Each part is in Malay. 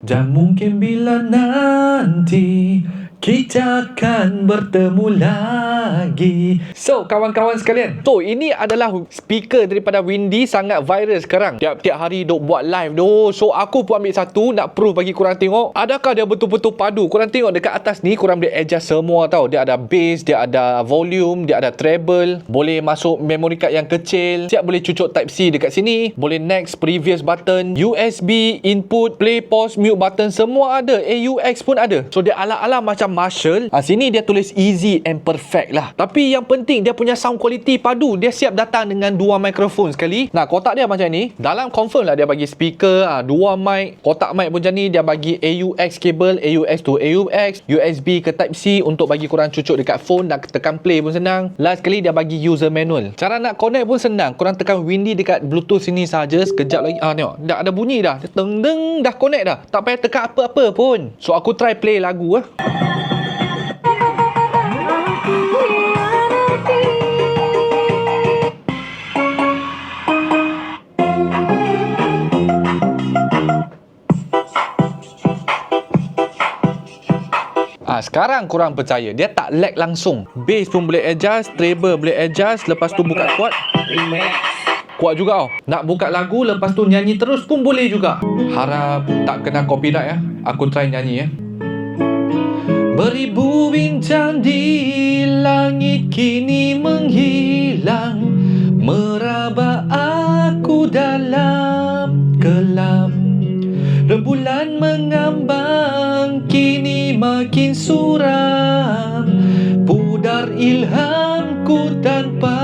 Dan mungkin bila nanti kita akan bertemu lagi. So, kawan-kawan sekalian, So ini adalah speaker daripada Windy sangat viral sekarang. Tiap-tiap hari duk buat live doh. So aku pun ambil satu nak proof bagi korang tengok. Adakah dia betul-betul padu? Korang tengok dekat atas ni korang boleh adjust semua tau. Dia ada bass, dia ada volume, dia ada treble, boleh masuk memory card yang kecil. Siap boleh cucuk type C dekat sini. Boleh next previous button, USB input, play pause, mute button semua ada. AUX pun ada. So dia ala-ala macam Marshall. Ha, sini dia tulis easy and perfect lah. Tapi yang penting dia punya sound quality padu. Dia siap datang dengan dua mikrofon sekali. Nah, kotak dia macam ni. Dalam confirm lah dia bagi speaker, ha, dua mic. Kotak mic pun macam ni. Dia bagi AUX cable, AUX to AUX, USB ke Type C untuk bagi korang cucuk dekat phone. Nak tekan play pun senang. Last sekali dia bagi user manual. Cara nak connect pun senang. Korang tekan Windy dekat Bluetooth sini saja. Sekejap lagi. Ah, tengok. Dah ada bunyi dah. Dia Teng deng dah connect dah. Tak payah tekan apa-apa pun. So aku try play lagu ah. Ah, sekarang korang percaya dia tak lag langsung. Bass pun boleh adjust, treble boleh adjust, lepas tu buka kuat. Kuat juga tau. Nak buka lagu lepas tu nyanyi terus pun boleh juga. Harap tak kena copyright ya. Aku try nyanyi ya. Beribu bintang di langit kini menghilang Meraba Rembulan mengambang kini makin suram Pudar ilhamku tanpa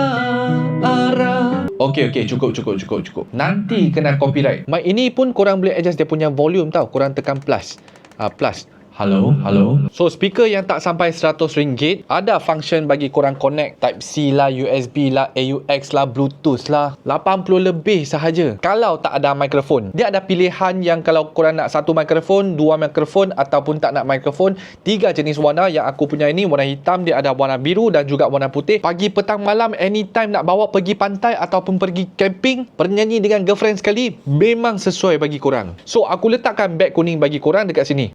arah Okey okey cukup cukup cukup cukup. Nanti kena copyright. Mic ini pun korang boleh adjust dia punya volume tau. Korang tekan plus. Ah plus. Hello, hello. So speaker yang tak sampai RM100 ada function bagi korang connect type C lah, USB lah, AUX lah, Bluetooth lah. 80 lebih sahaja. Kalau tak ada mikrofon. Dia ada pilihan yang kalau korang nak satu mikrofon, dua mikrofon ataupun tak nak mikrofon. Tiga jenis warna yang aku punya ini warna hitam, dia ada warna biru dan juga warna putih. Pagi, petang, malam, anytime nak bawa pergi pantai ataupun pergi camping, bernyanyi dengan girlfriend sekali, memang sesuai bagi korang. So aku letakkan beg kuning bagi korang dekat sini.